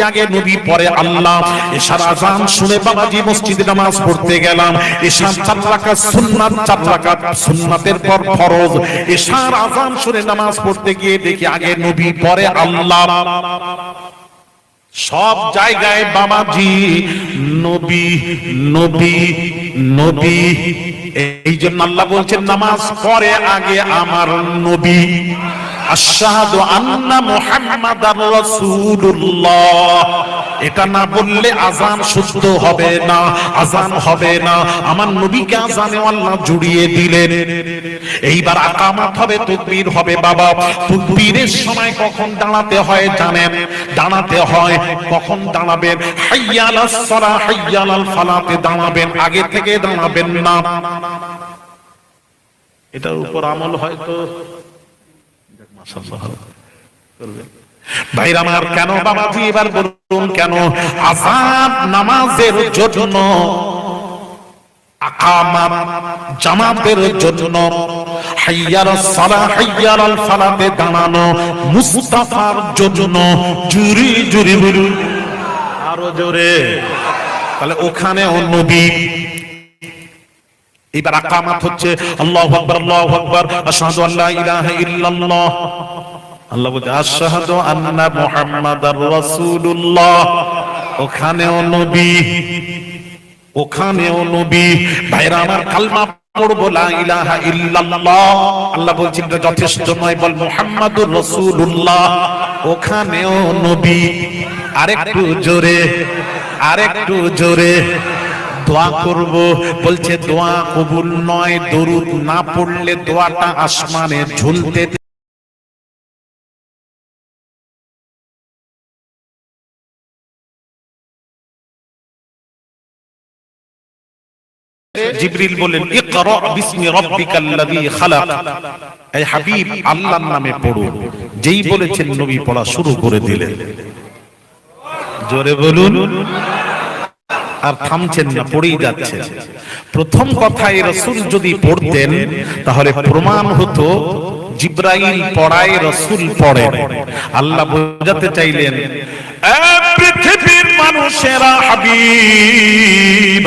আগে পরে আল্লাহ। এশার আজান শুনে বাবাজি মসজিদে নামাজ পড়তে গেলাম। চার চার পর ফরজ। আজান শুনে নামাজ পড়তে গিয়ে দেখি আগে নবী, পরে আল্লাহ। সব জায়গায় বাবাজি, নবী নবী নবী। এই জন্য আল্লাহ বলছেন, নামাজ পরে আগে আমার নবী। এটা না বললে আজান শুদ্ধ হবে না আজান হবে না। আমার নবীকে আজানে আল্লাহ জুড়িয়ে দিলেন। এইবার আকামাত হবে হবে, বাবা। সময় কখন দাঁড়াতে হয় জানেন? দাঁড়াতে হয়, কখন দাঁড়াবেন? ফালাতে দাঁড়াবেন। আগে থেকে দাঁড়াবেন না। এটার উপর আমল হয়তো ভাইরা আমার, কেন বাবাজি, এবার বলুন কেন? আজাদ নামাজের জন্য জামাতের জন্য, হাইয়ার হাইয়ার আল দাঁড়ানো মুস্তাফার জন্য জুরি জুরি বলুন আরও জোরে। তাহলে ওখানেও নবী এবার আকামাত হচ্ছে। আল্লাহু আকবার আল্লাহু আকবার। আশহাদু আল্লা ইলাহা ইল্লাল্লাহ। আল্লাহ বলছে, আশহাদু আন্না মুহাম্মাদার রাসূলুল্লাহ। ওখানেও নবী ওখানেও নবী। ভাইরা, আমার কালমা পড়ব, লা ইলাহা ইল্লাল্লাহ। আল্লাহ বলছেন, এটা যথেষ্ট নয়, বল মুহাম্মাদুর রাসূলুল্লাহ। ওখানেও নবী। আরেকটু জোরে আরেকটু জোরে। দোয়া করব। বলছে, দোয়া কবুল নয়, দরুদ না পড়লে দোয়াটা আসমানে ঝুলতে জিবরিল বলেন ইকরা বিসমি রাব্বিকাল্লাযী খালাক। এই হাবিব, আল্লাহর নামে পড়ো। যেই বলেছেন, নবী পড়া শুরু করে দিলেন। জোরে বলুন। আর থামছেন না, পড়েই যাচ্ছেন। প্রথম কথায় রসুল যদি পড়তেন, তাহলে প্রমাণ হতো জিব্রাইল পড়ায় রসুল পড়েন। আল্লাহ বোঝাতে চাইলেন, "এ পৃথিবীর মানুষেরা হাবিব।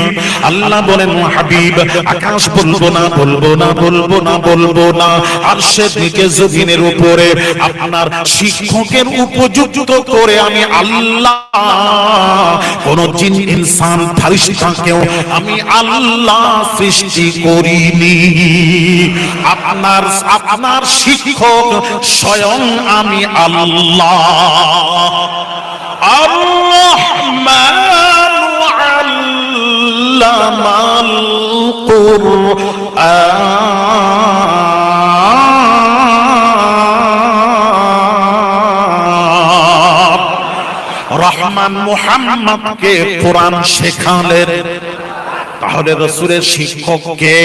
আল্লাহ বলেন হাবিব, আকাশ বলব না বলব না বলব না বলব না। আর জমিনের উপরে আপনার শিক্ষকের উপযুক্ত করে আমি আল্লাহ, কোন জিন, ইনসান, ফারিস্তাকেও আমি আল্লাহ সৃষ্টি করিনি। আপনার আপনার শিক্ষক স্বয়ং আমি আল্লাহ الرحمن علم القرآن রহমান মুহাম্মদকে কোরআন শেখালেন তাহলে রসুলের শিক্ষক কে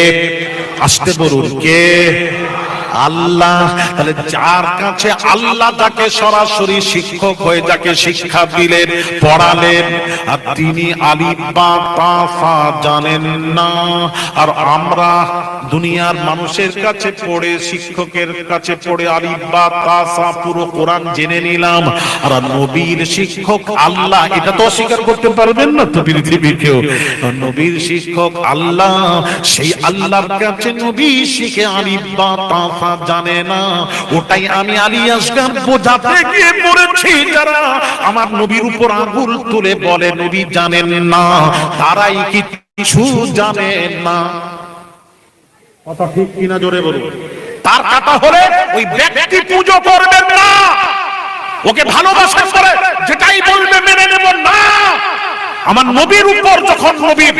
আসতে বলুন কে আল্লাহ, তাহলে যার কাছে আল্লাহ তাকে সরাসরি শিক্ষক হয়ে যাকে শিক্ষা দিলেন, পড়ালেন, আর তিনি আলিফ বা জানেন না। আর আমরা দুনিয়ার মানুষের কাছে পড়ে, শিক্ষকের কাছে পড়ে আলিফ বা তা পুরো কোরআন জেনে নিলাম। আর নবীর শিক্ষক আল্লাহ, এটা তো অস্বীকার করতে পারবেন না তো পৃথিবীর কেউ নবীর শিক্ষক আল্লাহ, সেই আল্লাহর কাছে নবী শিখে আলিফ বা তা ফা জানে না। ওটাই আমি আলী আসগার বোঝাতে গিয়ে পড়েছি। যারা আমার নবীর উপর আঙুল তুলে বলে, নবী জানেন না, তারাই কিছু জানেন না। কথা ঠিক কিনা জোরে বলুন। তার কথা হলে ওই ব্যক্তি পুজো করবেন না। ওকে ভালোবাসা করে যেটাই বলবে মেনে নেব না। আমার নবীর উপর যখন নবীর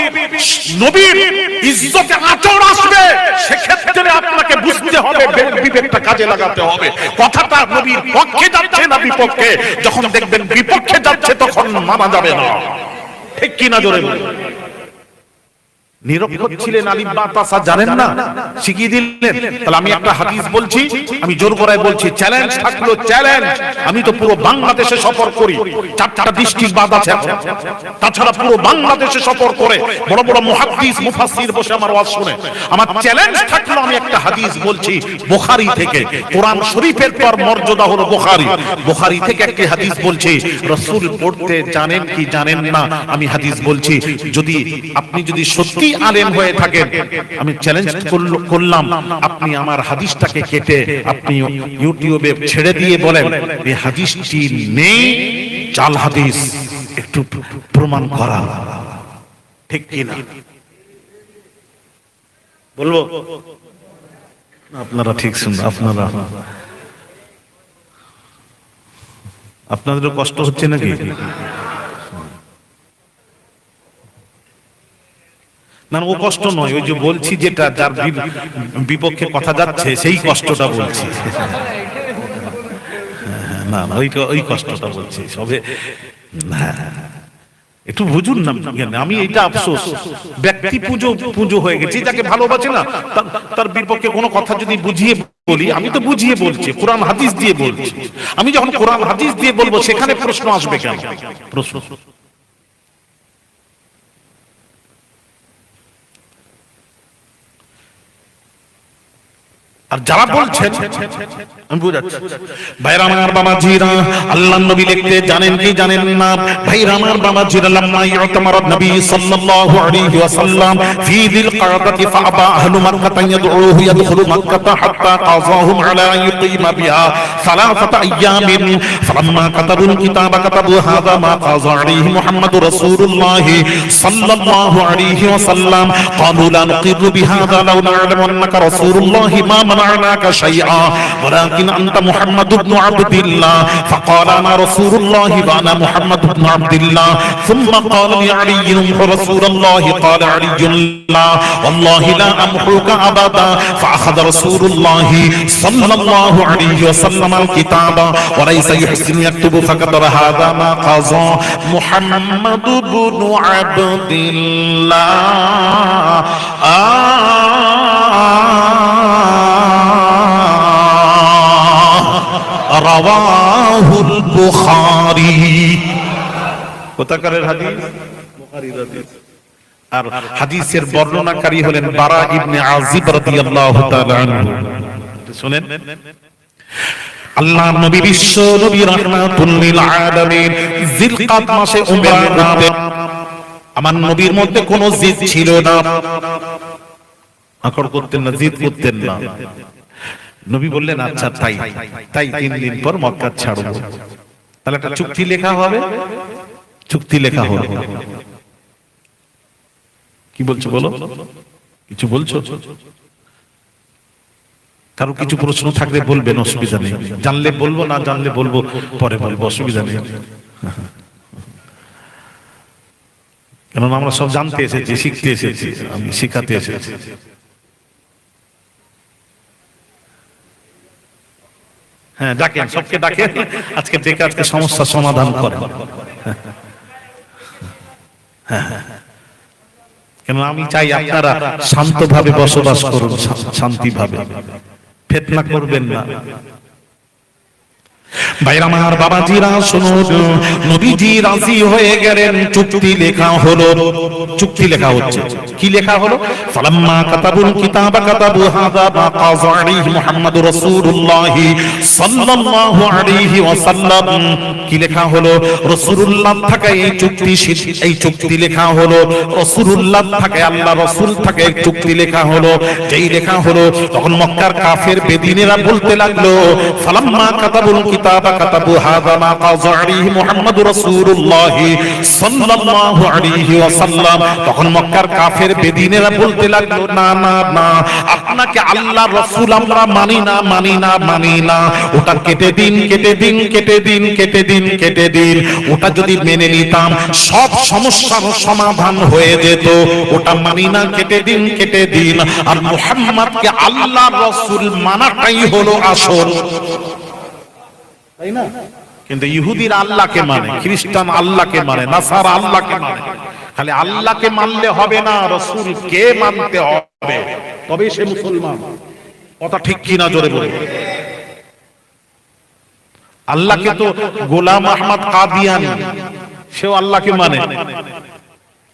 নবীর ইজ্জতে আচর আসবে, সেক্ষেত্রে আপনাকে বুঝতে হবে বিবেকটা কাজে লাগাতে হবে। কথাটা নবীর পক্ষে যাচ্ছে না বিপক্ষে। যখন দেখবেন বিপক্ষে যাচ্ছে, তখন মানা যাবে না। ঠিক কিনা জোরে। নিরক্ষর ছিলেন আলিম বা তাসা জানেন না? শিখিয়ে দিলেন তাহলে আমি একটা হাদিস বলছি আমি জোর গলায় বলছি চ্যালেঞ্জ থাকল চ্যালেঞ্জ আমি তো পুরো বাংলাদেশে সফর করি। চারটা ডিস্ট্রিক্ট বাদ আছে তাছাড়া পুরো বাংলাদেশে সফর করে বড় বড় মুহাদ্দিস মুফাসসির বসে আমার ওয়াজ শুনে। আমার চ্যালেঞ্জ থাকল আমি একটা হাদিস বলছি বুখারী থেকে। কোরআন শরীফের পর মর্যাদা হলো বুখারী। বুখারী থেকে একটি হাদিস বলছি রাসূল পড়তে জানেন কি জানেন না? আমি হাদিস বলছি যদি আপনি যদি সত্যি আলেম হয়ে থাকেন। আমি চ্যালেঞ্জ করলাম, আপনি আমার হাদিসটাকে কেটে আপনি ইউটিউবে ছেড়ে দিয়ে বলেন, এই হাদিসটি নেই চাল হাদিস, একটু প্রমাণ করা। ঠিক কি না বলব আপনারা ঠিক শুনুন আপনারা। আপনাদেরও কষ্ট হচ্ছে নাকি? না না, ও কষ্ট নয় ওই যে বলছি যেটা যার বিপক্ষে কথা যাচ্ছে সেই কষ্টটা বলছি। না না ওই ওই কষ্টটা বলছি সবে একটু বুঝুন না আমি এটা আফসোস। ব্যক্তি পুজো পুজো হয়ে গেছে যাকে ভালোবাসে না তার বিপক্ষে কোনো কথা যদি বুঝিয়ে বলি আমি তো বুঝিয়ে বলছি কোরআন হাদিস দিয়ে বলছি। আমি যখন কোরআন হাদিস দিয়ে বলব সেখানে প্রশ্ন আসবে কেন? প্রশ্ন। আর যারা বলছেন আমি বুঝাচ্ছি ভাই রামার বাবা জিরা আল্লাহ নবী লিখতে জানেন কি জানেন না? ভাই রামার বাবা জিরা লাম্মা ইউতমার নবী সাল্লাল্লাহু আলাইহি ওয়াসাল্লাম ফি দিল কাদাতি ফাবা আহলু মাক্কাতা ইয়াদউহু ইয়াদখুলু মাক্কাতা হাত্তা কাযাহুম আলা ইয়ুকিমা বিহা সালাসাতা আইয়ামিন। ফলাম্মা কাতাবুল কিতাবা কাতাবু হাযা মা কাযা আলাইহি মুহাম্মাদু রাসূলুল্লাহ সাল্লাল্লাহু আলাইহি ওয়াসাল্লাম। ক্বালু লা নুকিরু বিহাযা লাউ না'লামু আন্নাকা রাসূলুল্লাহ মা انك رسول الله ما منعناك شيئا ولكن انت محمد بن عبد الله فقال انا رسول الله وانا محمد بن عبد الله ثم قال لعلي رسول الله قال علي لا والله لا امحوك ابدا فاخذ رسول الله صلى الله عليه وسلم الكتاب وليس يحسن يكتب فكتب هذا ما قضى محمد بن عبد الله آه রাওয়াহুল কোথাকারের হাদিস? আর হাদিসের বর্ণনাকারী হলেন বারা ইবনে আজিব রাদিয়াল্লাহু তাআলা আনহু। শুনেন। আল্লাহ নবী বিশ্ব নবী রাহমাতুল লিল আলামিন মাসে উমরা আমার নবীর মধ্যে কোনো জিদ ছিল না। আকর করতেন না জিদ করতেন না। নবী বললেন আচ্ছা তাই তাই তিন দিন পর মক্কা ছাড়বো। তাহলে একটা চুক্তি লেখা হবে? চুক্তি লেখা হবে। কি বলছো বলো? কিছু বলছো? কারও কিছু প্রশ্ন থাকলে বলবেন, অসুবিধা নেই। জানলে বলব, না জানলে বলব, পরে বলব, অসুবিধা নেই। কেননা আমরা সব জানতে এসেছি, শিখতে এসেছি, আমি শিখাতে এসেছি। হ্যাঁ ডাকেন সবকে ডাকেন। আজকে ডেকে আজকে সমস্যার সমাধান করেন। কেন আমি চাই আপনারা শান্তভাবে বসবাস করুন শান্তি শান্তিভাবে। ফেতনা করবেন না। ভাইরা আমার বাবাজিরা, শুনুন। নবীজি রাজি হয়ে গেলেন, চুক্তি লেখা হলো। চুক্তি লেখা হচ্ছে। কি লেখা হলো? ফালাম্মা কাতাবুল কিতাবা হাদা মা কাযা আলাইহি মুহাম্মাদুর রাসূলুল্লাহ সাল্লাল্লাহু আলাইহি ওয়াসাল্লাম। কি লেখা হলো? রাসূলুল্লাহ থাকে, এই চুক্তি এই চুক্তি লেখা হলো। রাসূলুল্লাহ থাকে, আল্লাহ রাসূল থাকে চুক্তি লেখা হলো। যেই লেখা হলো, তখন মক্কার কাফের বেদিনেরা বলতে লাগল, ফালাম্মা কাতাবুল কিতাবা কাতাবু হাযা মা কাযা আলাইহি মুহাম্মাদুর রাসূলুল্লাহ সাল্লাল্লাহু আলাইহি ওয়াসাল্লাম। তখন মক্কার কাফের বেদিনেরা বলতে লাগল, না না না, আপনাকে আল্লাহ রাসূল আমরা মানি না মানি না মানি না। ওটা কেটে দিন কেটে দিন কেটে দিন কেটে দিন কেটে দিন। ওটা যদি মেনে নিতাম, সব সমস্যার সমাধান হয়ে যেত। ওটা মানি না, কেটে দিন কেটে দিন। আর মুহাম্মদকে আল্লাহ রাসূল মানাটাই হলো আসল। তাই না? কিন্তু ইহুদিরা আল্লাহকে মানে খ্রিস্টান আল্লাহকে মানে নাসারা আল্লাহকে মানে। খালি আল্লাহকে মানলে হবে না রসুল কে মানতে হবে। তবে সে মুসলমান। কথা ঠিক জোরে আল্লাহকে তো গোলাম আহমদ কাদিয়ানি সেও আল্লাহকে মানে।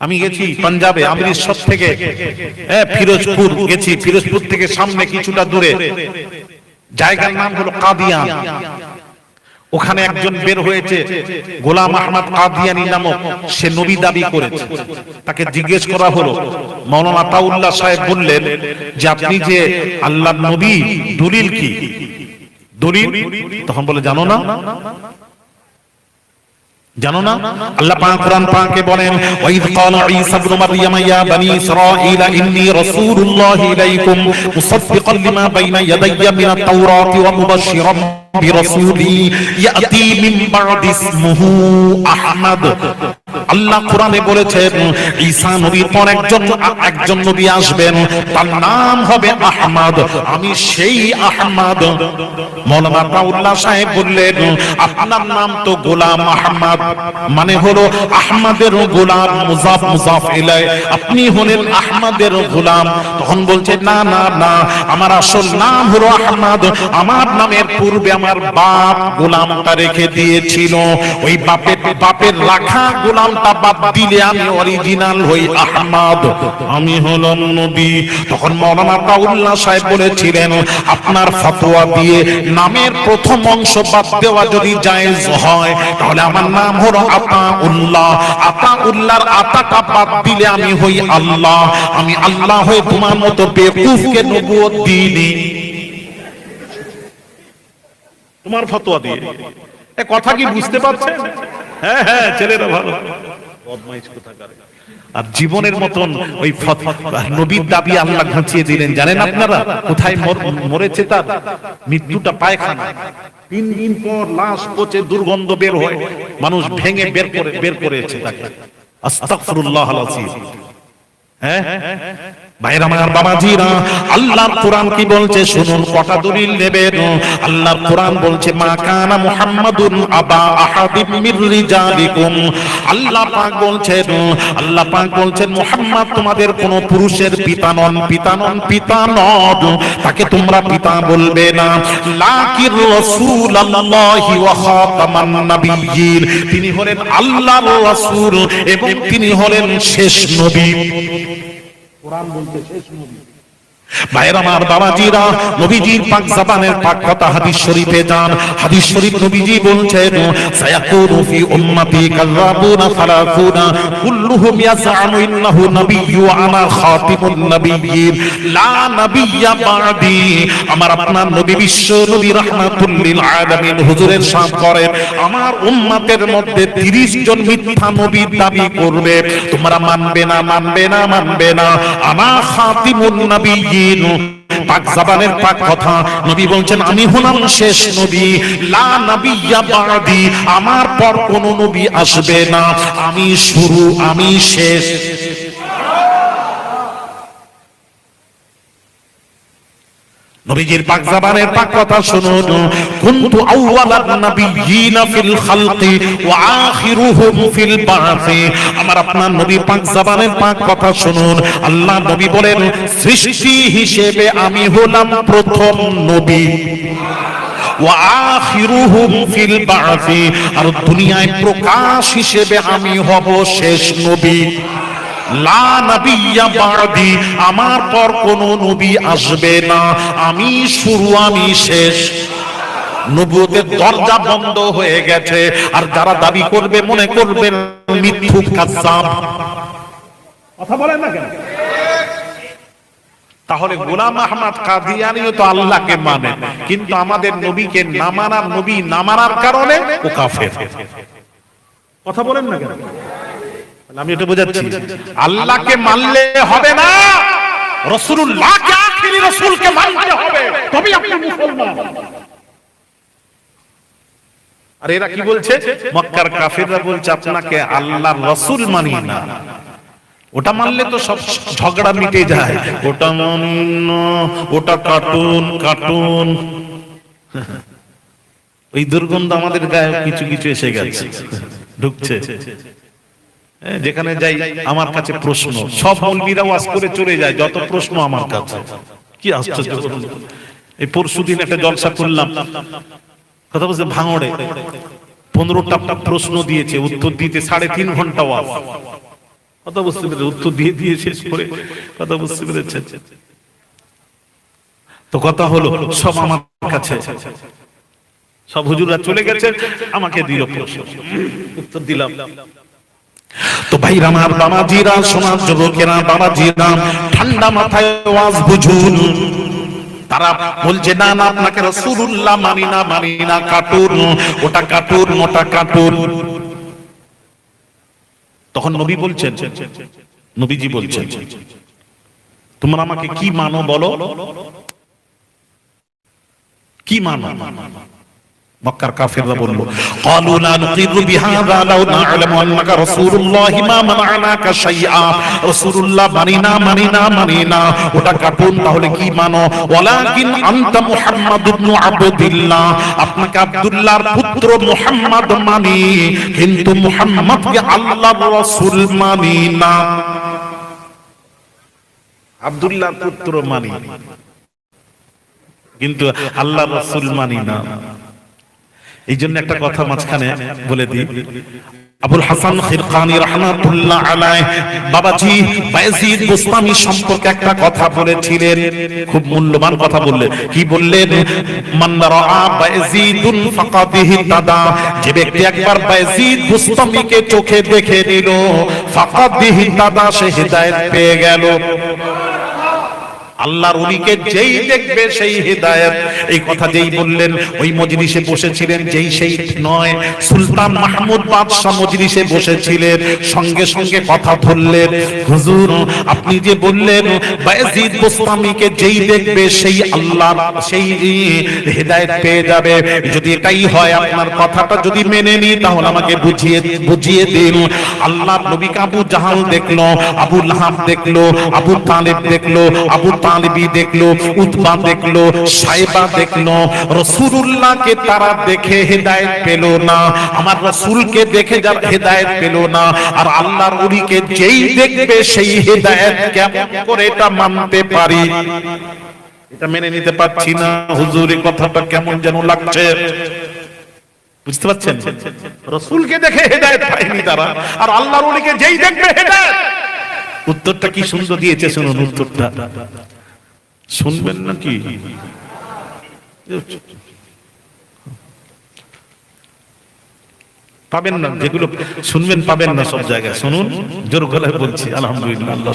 আমি গেছি পাঞ্জাবে অমৃতসর থেকে। হ্যাঁ, ফিরোজপুর গেছি ফিরোজপুর থেকে সামনে কিছুটা দূরে। জায়গার নাম হলো কাদিয়ান। ওখানে একজন বের হয়েছে, গোলাম আহমদ কাদিয়ানি নামক, সে নবী দাবি করেছে। তাকে জিজ্ঞেস করা হলো, মৌলানা তাউল্লাহ সাহেব বললেন যে আপনি যে আল্লাহর নবী, দলিল কি? দলিল? তখন বলে, জানো না। জানো না? আল্লাহ পাক কোরআন পাকে বলেন, ওয়াইদ ক্বালা ঈসা ইবনে মারইয়াম, ইয়া বনি ইসরাঈল, ইন্নী রাসূলুল্লাহ ইলাইকুম, মুসাদ্দিকান লিমা বাইনা ইয়াদাইয়া মিনাত তাওরাতি ওয়া মুবাশশিরান। বিরাসূলি ইয়াতি মিন বা'দি ইসমুহু আহমদ আল্লাহ কোরআনে বলেছেন, ঈসা নবীর পর একজন একজন নবী আসবেন, তার নাম হবে আহমদ। আমি সেই আহমদ। মৌলানা তাউল্লাহ সাহেব বললেন, আপনার নাম তো গোলাম আহমদ। মানে হলো আহমদের গোলাম মুজাফ মুজাফ ইলাই আপনি হলেন আহমদের গোলাম। তখন বলছে, না না না, আমার আসল নাম হলো আহমদ। আমার নামের পূর্বে আমার বাপ গোলামটা রেখে দিয়েছিল। ওই বাপের বাপের রাখা আপনার ফতোয়া দিয়ে নামের প্রথম অংশ বাদ দেওয়া যদি জায়েজ হয়, তাহলে আমার নাম হলো আতা উল্লাহ আতা উল্লাহর আতাটা বাদ দিলে আমি হই আল্লাহ। আমি আল্লাহ হয়ে তোমার মতো বেকুফকে নবুয়ত দিইনি। তোমার ফতোয়া দিয়ে। এ কথা কি বুঝতে পারছেন? হ্যাঁ হ্যাঁ ছেলেরা ভালো। আর জীবনের মতন ওই নবীর দাবি আল্লাহ ঘুচিয়ে দিলেন। জানেন আপনারা কোথায় মরেছে তার? মৃত্যুটা পায়খানা তিন দিন পর লাশ পচে দুর্গন্ধ বের হয় মানুষ ভেঙে বের করে বের করেছে তাকে। আস্তাগফিরুল্লাহ আল-আযীম। হ্যাঁ? ভাইরা আমার বাবাজিরা, আল্লাহর কোরআন কি বলছে? শুনুন, কটা দলিল নেবেন আল্লাহর কোরআন বলছে, মা কানা মুহাম্মাদুন আবা আহাদিম মির রিজালিকুম। আল্লাহ পাক বলছেন, আল্লাহ পাক বলছেন, মুহাম্মদ তোমাদের কোন পুরুষের পিতা নন পিতা নন পিতা নন। তাকে তোমরা পিতা বলবে না। লাকির রাসূলুল্লাহি ওয়া খাতামান নাবিয়্যিন। তিনি হলেন আল্লাহর রাসূল এবং তিনি হলেন শেষ নবী। কোরআন বলতে শেষ নবী ভাইয়ের আমার বাবাজিরা, নবীজির পাক জাবানের পাক কথা হাদিস শরীফে যান। হাদিস শরীফ নবীজি বলছেন ফি উম্মতি ফালাকুনা কুল্লুহুম ইন্নাহু নাবিয়্যু আনা খাতিমুন নাবিয়্যিন। লা নাবিয়্যা বাদি। আমার আপনার নবী বিশ্ব নবী রাহমাতুল লিল আলামিন হুজুরের করেন, আমার উম্মতের মধ্যে 30 জন মিথ্যা নবীর দাবি করবে। তোমরা মানবে না মানবে না মানবে না। আনা খাতিমুন নাবিয়্যিন। পাক পাক কথা। নবী বলছেন, আমি হলাম শেষ নবী। লা নাবিয়্যা বাদি। আমার পর কোন নবী আসবে না। আমি শুরু, আমি শেষ। নবীজির পাক জাবানের পাক কথা শুনুন। কুনতু আউওয়ালান নাবিয়্যিনা ফিল খালকি ওয়া আখিরুহুম ফিল বা'থি আমার আপনার নবী পাক জাবানের পাক কথা শুনুন। আল্লাহ নবী বলেন, সৃষ্টি হিসেবে আমি হলাম প্রথম নবী। ওয়া আখিরুহুম ফিল বা'থি আর দুনিয়ায় প্রকাশ হিসেবে আমি হব শেষ নবী। লা নবিয়্যা বাদি আমার পর কোন নবী আসবে না। আমি শুরু আমি শেষ। নবুয়তের দরজা বন্ধ হয়ে গেছে আর যারা দাবি করবে মনে করবে কাজ্জাব। কথা বলেন না কেন? তাহলে গোলাম আহমদ কাদিয়ানিও তো আল্লাহকে মানে কিন্তু আমাদের নবীকে না মানার নবী না মানার কারণে ও কাফের। কথা বলেন না কেন? আমি এটা বোঝাচ্ছি। আল্লাহকে মানলে হবে না রসুল্লাহকে আখিরি রসুলকে মানতে হবে তবেই আপনি মুসলমান। আর এরা কি বলছে? মক্কার কাফেররা বলছে আপনাকে আল্লাহর রসুল মানি না। ওটা মানলে তো সব ঝগড়া মিটে যায়। ওটা মান্য ওটা কার্টুন কার্টুন। ওই দুর্গন্ধ আমাদের গায়ে কিছু কিছু এসে গেছে। ঢুকছে। যেখানে যাই, আমার কাছে প্রশ্ন। সব মৌলবীরা ওয়াজ করে চলে যায়, যত প্রশ্ন আমার কাছে। কি আশ্চর্য। এই পরশু দিন একটা জলসা করলাম। কথা বলছে ভাঙড়ে। পনেরোটা প্রশ্ন দিয়েছে, উত্তর দিতে সাড়ে তিন ঘণ্টা ওয়াজ। কথা বুঝতে পেরেছে উত্তর দিয়ে দিয়ে শেষ করে, কথা বুঝতে পেরেছে তো কথা হলো, সব আমার কাছে। সব হুজুররা চলে গেছে, আমাকে দিল প্রশ্ন। উত্তর দিলাম। তো ভাই আমার বাবাজিরা সমাজ যুবকেরা, বাবাজিরা, ঠান্ডা মাথায় ওয়াজ বুঝুন। তারা বলছে, না না, আপনাকে রাসূলুল্লাহ মানি না মানি না, কাটুন। ওটা কাটুন ওটা কাটুন। তখন নবী বলছেন, নবীজি বলছেন, তোমরা আমাকে কি মানো বলো? কি মানো? মক্কার কাফেররা বলল ক্বালু লা নুকিরু বিহাযা লাউ না'লামু আন্নাকা রাসূলুল্লাহি মা মানা'নাকা শাইআ। রাসূলুল্লাহ মানি না মানি না মানি না ওটা কাটুন তাহলে কি মানো? ওয়ালাকিন আনতা মুহাম্মাদ ইবনে আব্দুল্লাহ। আপনাকে আব্দুল্লাহর পুত্র মুহাম্মদ মানি কিন্তু মুহাম্মদকে আল্লাহর রাসূল মানি না আব্দুল্লাহর পুত্র মানি কিন্তু আল্লাহ রাসূল মানি না এই জন্য একটা কথা মাঝখানে বলে দিই। আবুল হাসান খিরকানি রহমাতুল্লাহ আলাই বাবাজি বায়েজিদ বুস্তামি সম্পর্কে একটা কথা বলেছিলেন। খুব মূল্যবান কথা বললেন। কি বললেন? মান রাআ বায়েজিদুন ফাকাদ ইহতাদা। যে ব্যক্তি একবার বায়েজিদ বুস্তামিকে চোখে দেখে নিল ফাকাদ ইহতাদা সে হেদায়েত পেয়ে গেল। আল্লাহর উলিকে যেই দেখবে সেই হেদায়েত। এই কথা যেই বললেন, ওই মজলিসে বসেছিলেন, যেই সেই নয়, সুলতান মাহমুদ বাদশাহ মজলিসে বসেছিলেন, সঙ্গে সঙ্গে কথা ধরলেন। হুজুর, আপনি যে বললেন, বায়েজিদ গোস্তামিকে যেই দেখবে সেই আল্লাহ সেই হেদায়েত পেয়ে যাবে। যদি এটাই হয়, আপনার কথাটা যদি মেনে নিই তাহলে আমাকে বুঝিয়ে বুঝিয়ে দিন। আল্লাহ নবীকে আবু জাহাল দেখল, আবু লাহাব দেখল, আবু তালেব দেখল, আবু তালিবি দেখল দেখল সাইবা দেখল তারা দেখে পেল না, আমার রসুলকে দেখে পেল না, আর আল্লাহর যেই দেখবে সেই কেমন করে এটা মানতে পারি? এটা মেনে নিতে পারছি না, হুজুর, এই কথাটা কেমন যেন লাগছে। বুঝতে পারছেন? রসুলকে দেখে হেদায়েত পায়নি তারা, আর আল্লাহর উলিকে যেই দেখবে উত্তরটা কি সুন্দর দিয়েছে, শুনুন উত্তরটা। শুনবেন নাকি পাবেন না যেগুলো শুনবেন পাবেন না সব জায়গায়। শুনুন জোর গলায় বলছি আলহামদুলিল্লাহ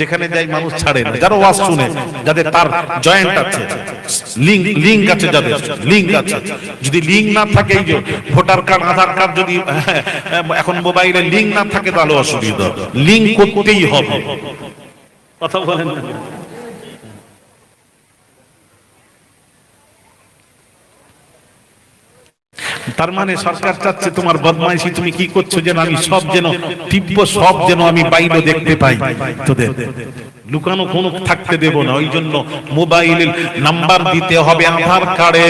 যেখানে যাই মানুষ ছাড়ে না যারা ওয়াজ শুনে যাদের তার জয়েন্ট আছে লিঙ্ক লিঙ্ক আছে যাদের লিঙ্ক আছে। যদি লিঙ্ক না থাকে এই যে ভোটার কার্ড আধার কার্ড যদি হ্যাঁ, এখন মোবাইলে লিঙ্ক না থাকে তাহলে অসুবিধা। লিঙ্ক করতেই হবে। কথা বলেন না। তার মানে সরকার চাচ্ছে তোমার বদমাইশি, তুমি কি করছ যেন আমি সব যেন, তীব্র সব যেন আমি বাইরে দেখতে পাই। তোদের লুকানো কোনো থাকতে দেব না ওই জন্য মোবাইলের নাম্বার দিতে হবে আধার কার্ডে।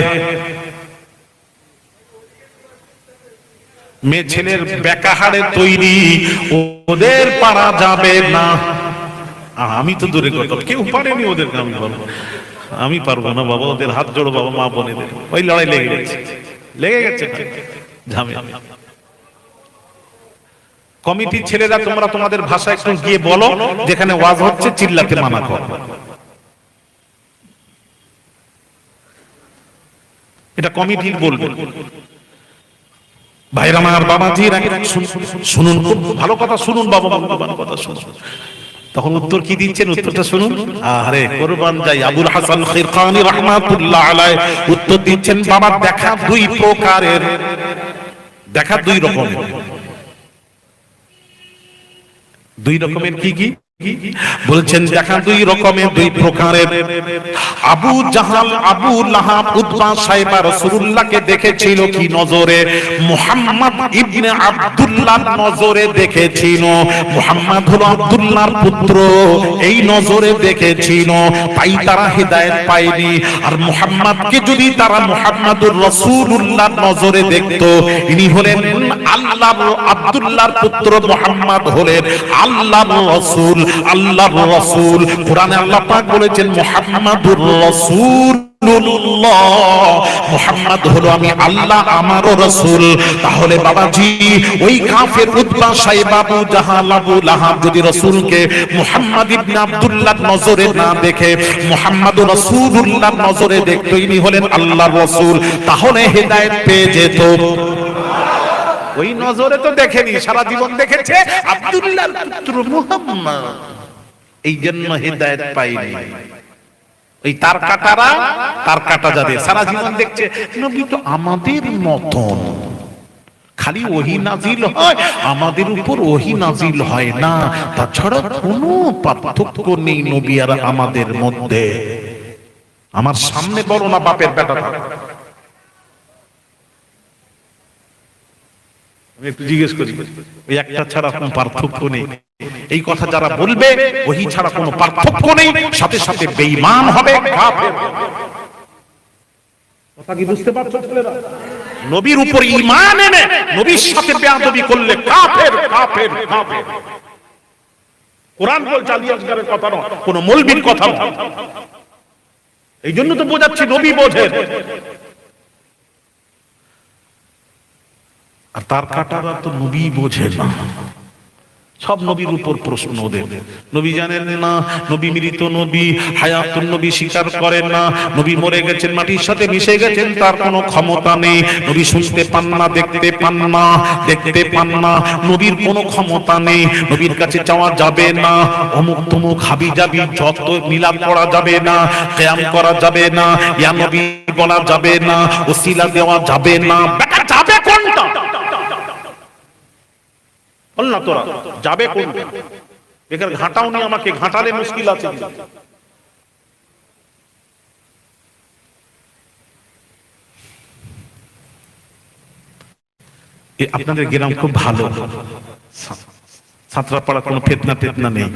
মেয়ে ছেলের বেকাহারে তৈরি, ওদের পারা যাবে না। আমি তো দূরে কথা, কেউ পারেনি ওদেরকে আমি বলব। আমি পারব না বাবা, ওদের হাত জোড়ো বাবা, মা বোনেদের। ওই লড়াই লেগে গেছে। লেগে গেছে। কমিটির ছেলেরা, তোমরা তোমাদের ভাষা একটু গিয়ে বলো, যেখানে ওয়াজ হচ্ছে চিল্লাতে মানা কর। এটা কমিটির বলবে ভাইরা আমার বাবাজির, শুনুন খুব ভালো কথা শুনুন, বাবা কথা শুনুন। তখন উত্তর কি দিচ্ছেন? উত্তরটা শুনুন। আরে কোরবান যাই আবুল হাসান খিরকানি রহমাতুল্লাহ আলাই উত্তর দিচ্ছেন বাবা দেখা দুই প্রকারের। দেখা দুই রকমের। দুই রকমের কি কি? বলছেন, দেখা দুই রকমের দুই প্রকারের। Abu Jahl, Abu Lahab, Utba সাহেবা রাসূলুল্লাহকে দেখেছিল কি নজরে? মুহাম্মদ ইবনে আব্দুল্লাহ নজরে দেখেছিল। মুহাম্মদ হলো আব্দুল্লাহর পুত্র, এই নজরে দেখেছিল। তাই তারা হেদায়েত পায়নি। আর মুহাম্মদকে যদি তারা মুহাম্মাদুর রাসূলুল্লাহ নজরে দেখতো, ইনি হলেন আল্লাহর, আব্দুল্লাহর পুত্র মুহাম্মদ হলেন আল্লাহর রাসূল। আল্লাহর রাসূল। কোরআনে আল্লাহ পাক বলেছেন মোহাম্মদ আল্লাহ রসুল। তাহলে ইনি হলেন রসুল, তাহলে হেদায়েত পেয়ে যেত। ওই নজরে তো দেখেনি, সারা জীবন দেখেছে আব্দুল্লাহর পুত্র মুহাম্মদ। এই জন্য হেদায়েত পাইনি এই তার কাটারা, তার কাটা যাবে, সারা জীবন দেখছে। নবী তো আমাদের মতন। খালি ওহি নাজিল হয়, আমাদের উপর ওহি নাজিল হয় না। তাছাড়া কোনো পার্থক্য নেই নবী আর আমাদের মধ্যে। আমার সামনে বড় না বাপের বেটা একটু জিজ্ঞেস করি। ওই একটা ছাড়া কোনো পার্থক্য নেই। এই কথা যারা বলবে ওই ছাড়া কোনো পার্থক্য নেই। সাথে সাথে হবে। নবীর উপর ঈমান এনে নবীর সাথে বেয়াদবি করলে কাফের কাফের কাফের কোরআন কথা নয়, কোন মৌলবীর কথা এই জন্য তো বোঝাচ্ছি নবী বোঝেন। আর তার কাটারা তো নবী বোঝে না। সব নবীর উপর প্রশ্ন ওদের। নবী জানেন না, নবী মৃত নবী, হায়াতুন নবী স্বীকার করেন না। নবী মরে গেছেন, মাটির সাথে মিশে গেছেন, তার কোনো ক্ষমতা নেই। নবী শুনতে পান না, দেখতে পান না, দেখতে পান না, নবীর কোনো ক্ষমতা নেই। নবীর কাছে যাওয়া যাবে না। অমুক তমুক হাবি যাবি যত মিলাদ করা যাবে না কেয়াম করা যাবে না, ইয়া নবী বলা যাবে না, ওসিলা দেওয়া যাবে না বেটা যাবে কোনটা বল না তোরা, যাবে কোনটা বেকার ঘাটাও নি আমাকে, ঘাটালে মুশকিল আছে। আপনাদের গ্রাম খুব ভালো। সাঁতরাপাড়া কোনো ফেতনা টেতনা নেই।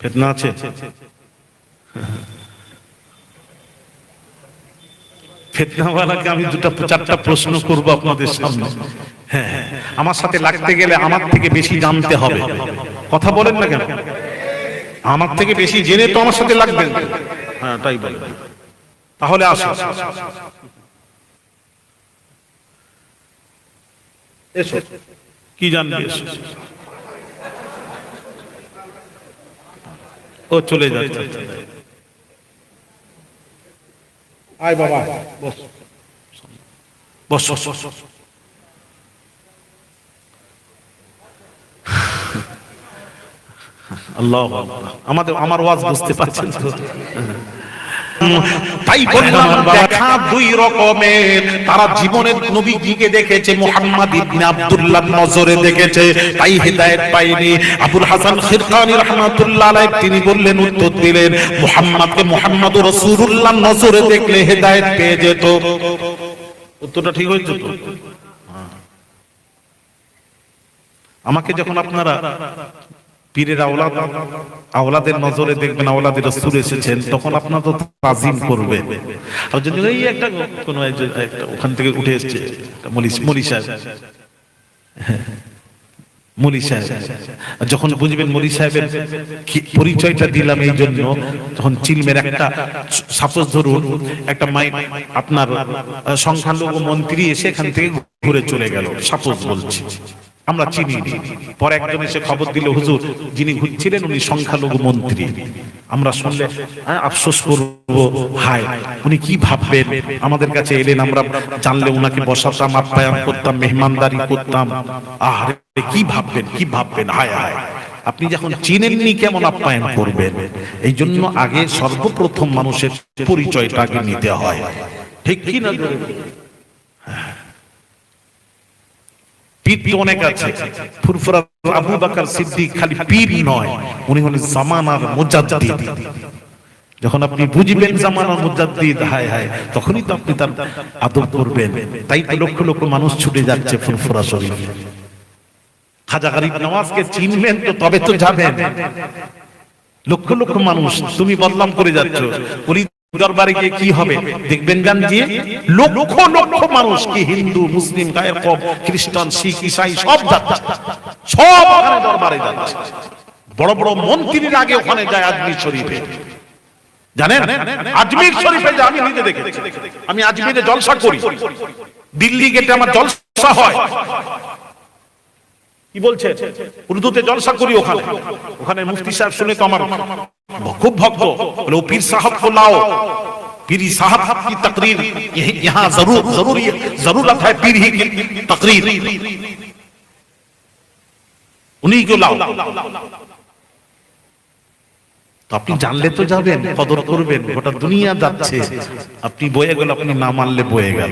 ফেতনা আছে? ফেতনাওয়ালাকে আমি দুটো চারটা প্রশ্ন করব আপনাদের সামনে। হ্যাঁ হ্যাঁ। আমার সাথে লাগতে গেলে আমার থেকে বেশি জানতে হবে। কথা বলেন না কেন? আমার থেকে বেশি জেনে তো আমার সাথে লাগবেন। হ্যাঁ তাই বলেন। তাহলে আসো। এসো। কি জানবে এসো? ও চলে যাচ্ছে। আয় বাবা বস। বস বস বস। আল্লাহ আমাদের আমার ওয়াজ বুঝতে পারছেন? তাই বললাম দেখা দুই রকমের তারা জীবনের নবীজিকে দেখেছে মুহাম্মদ ইবনে আব্দুল্লাহ নজরে দেখেছে তাই হেদায়েত পায়নি। আবুল হাসান খিরকানি রাহমাতুল্লাহ আলাইহি তিনি বললেন উত্তর দিলেন মুহাম্মদকে মুহাম্মদ রাসূলুল্লাহ নজরে দেখলে হেদায়েত পেয়ে যেত। উত্তরটা ঠিক হয়েছে তো? আমাকে যখন আপনারা পীরের আওলাদ, আওলাদের নজরে দেখবেন আওলাদের রসুল এসেছেন, তখন আপনার তো তাজিম করবে আর যদি এই একটা কোন ওখান থেকে উঠে এসছে মলি সাহেব। মলি সাহেব। যখন বুঝবেন মলি সাহেবের পরিচয়টা দিলাম এই জন্য, তখন চিলমের একটা সাপোজ ধরুন, একটা মাই আপনার সংখ্যালঘু মন্ত্রী এসে এখান থেকে ঘুরে চলে গেল, সাপোজ বলছি। আমরা চিনি। পরে একজন এসে খবর দিল হুজুর যিনি ঘুরছিলেন উনি সংখ্যালঘু মন্ত্রী। আমরা শুনলে হ্যাঁ, আফসোস করব হায় উনি কি ভাববেন? আমাদের কাছে এলেন আমরা জানলে উনাকে বসাতাম আপ্যায়ন করতাম মেহমানদারি করতাম। আহ কি ভাববেন কি ভাববেন? হায় হায়। আপনি যখন চিনেননি কেমন আপ্যায়ন করবেন? এই জন্য আগে সর্বপ্রথম মানুষের পরিচয়টা আগে নিতে হয়। ঠিক কি না যখন আপনি বুঝবেন জামানার মুজাদ্দিদ, হায় হায়, তখনই তো আপনি তার আদব করবেন। তাই তো লক্ষ লক্ষ মানুষ ছুটে যাচ্ছে ফুরফুরা শরীফ। খাজা গরিব নওয়াজকে চিনবেন তো তবে তো যাবেন। লক্ষ লক্ষ মানুষ, তুমি বদনাম করে যাচ্ছ। দরবারে গিয়ে হবে? দেখবেন মানুষ হিন্দু, মুসলিম খ্রিস্টান, শিখ, ইসাই বড় আগে ওখানে যায় শরীফে। জানেন? আজমির শরীফে আমি আমি আজমিরে জলসা করি। দিল্লি গেটে আমার জলসা হয়। কি বলছে উর্দুতে জলসা করি ওখানে ওখানে মুফতি সাহেব শুনে তো আমার খুব ভক্ত বলে ও পীর সাহেব को लाओ पीरी साहब की तकरीर यह- यहाँ जरूर जरूर जरूरत है पीर ही की तकरीर उन्हीं को लाओ তো আপনি জানলে তো যাবেন কদর করবেন গোটা দুনিয়া যাচ্ছে আপনি বয়ে গেল আপনি না মানলে বয়ে গেল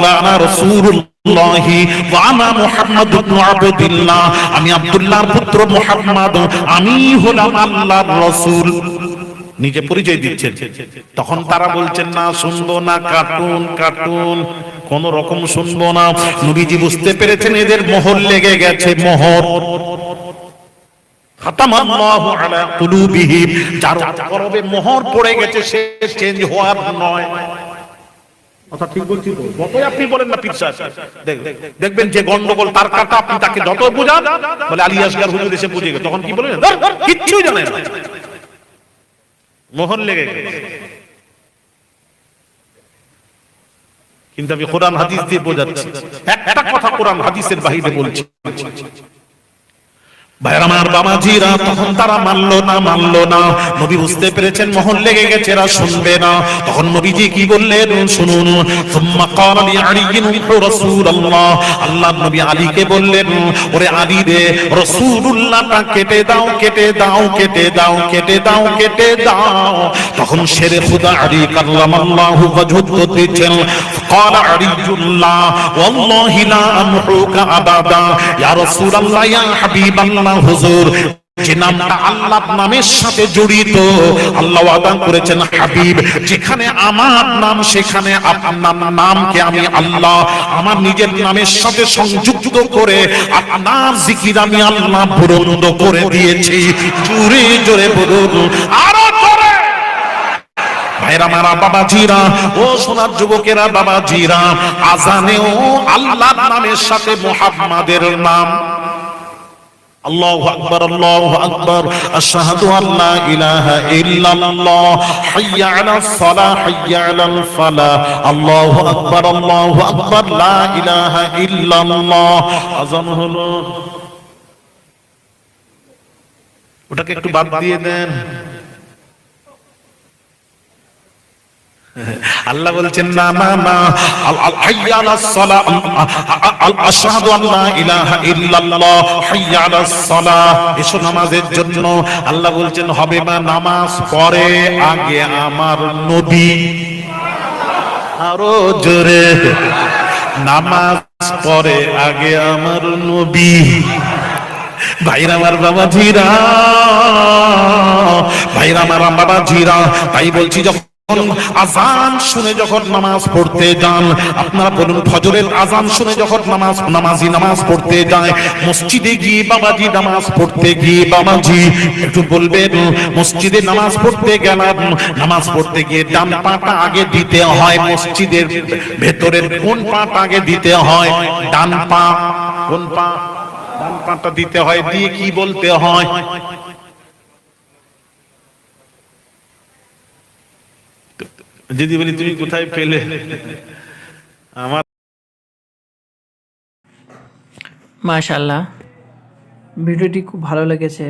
ইবনে আব্দুল্লাহ আমি আব্দুল্লাহর পুত্র মুহাম্মদ, আমি হলাম আল্লাহর রাসূল। নিজে পরিচয় দিচ্ছেন। তখন তারা বলছেন, না, শুনব না কার্টুন কার্টুন কোন রকম শুনব না। নবীজি বুঝতে পেরেছেন, এদের মোহর লেগে গেছে, মোহর। যার করবে মোহর পড়ে গেছে, সে চেঞ্জ হওয়ার নয়। কথা ঠিক বলছি তো? যতই আপনি বলেন না পীর সাহেব দেখবেন যে গন্ডগোল তার কাটা আপনি তাকে যত বোঝান বলে আলী আসগার হুজুর এসে বুঝে গেছে। তখন কি বলবেন ধর, ধর, না। মোহন লেগে গেছে। কিন্তু আমি কোরআন হাদিস দিয়ে বোঝাচ্ছি। একটা কথা কোরআন হাদিসের বাহিরে বলছি। ভাইয়ের আমার বাবাজিরা তখন তারা মানলো না মানলো না নবী বুঝতে পেরেছেন মোহন লেগে গেছে এরা শুনবে না তখন নবীজি কি বললেন শুনুন সুম্মা ক্বালা লি আলিয়্যিন রাসূলুল্লাহ আল্লাহ নবী আলীকে বললেন ওরে আলী রে রাসূলুল্লাহটা কেটে দাও কেটে দাও কেটে দাও কেটে দাও কেটে দাও তখন শেরে খুদা আলী কাল্লামাল্লাহু ওয়াজহু দিচ্ছেন قال علي الله والله لا أمحوك أبدا يا رسول الله يا حبيب الله হুজুর, যে নামটা আল্লাহর নামের সাথে জড়িত, আল্লাহ ওয়াদা করেছেন, হাবিব, যেখানে আমার নাম, সেখানে আপনার নামকে আমি আল্লাহ আমার নিজের নামের সাথে সংযুক্ত করে আপনার জিকির আমি আল্লাহ বুলন্দ করে দিয়েছি। জোরে জোরে বলুন, আরও ভাইরা আজানেও আল্লাহর নামের সাথে মুহাম্মাদের নাম। আল্লাহু أشهد أن لا إله إلا الله حي على الصلاة حي على আলাল الله أكبر الله أكبر لا إله إلا الله আযান হলো ওটাকে একটু বাদ দিয়ে দেন আল্লাহ বলছেন, না না না সালাহ আশহাদু ইলাহা ইল্লাল্লাহ সালাহ এসো নামাজের জন্য। আল্লাহ বলছেন, হবে না নামাজ পড়ে আগে আমার নবী। আরও জোরে। নামাজ পড়ে আগে আমার নবী। ভাইরা আমার বাবা জিরা ভাইরা আমার বাবা জিরা তাই বলছি, যখন আজান শুনে যখন নামাজ পড়তে যান, আপনারা বলুন, ফজরের আজান শুনে যখন নামাজ, নামাজি নামাজ পড়তে যায়, মসজিদে গিয়ে বাবাজি নামাজ পড়তে গিয়ে বাবাজি একটু বলবেন, মসজিদে নামাজ পড়তে গেলাম, নামাজ পড়তে গিয়ে ডান পাটা আগে দিতে হয়, মসজিদের ভেতরের কোন পাটা আগে দিতে হয়, ডান পা, কোন পা, ডান পাটা দিতে হয়, দিয়ে কি বলতে হয়? যদি বলি, তুমি কোথায় পেলে? আমার মাশাল্লাহ ভিডিওটি খুব ভালো লেগেছে।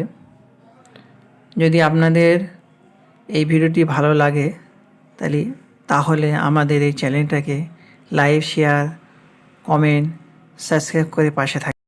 যদি আপনাদের এই ভিডিওটি ভালো লাগে, তাহলে তাহলে আমাদের এই চ্যানেলটাকে লাইভ শেয়ার, কমেন্ট, সাবস্ক্রাইব করে পাশে থাকে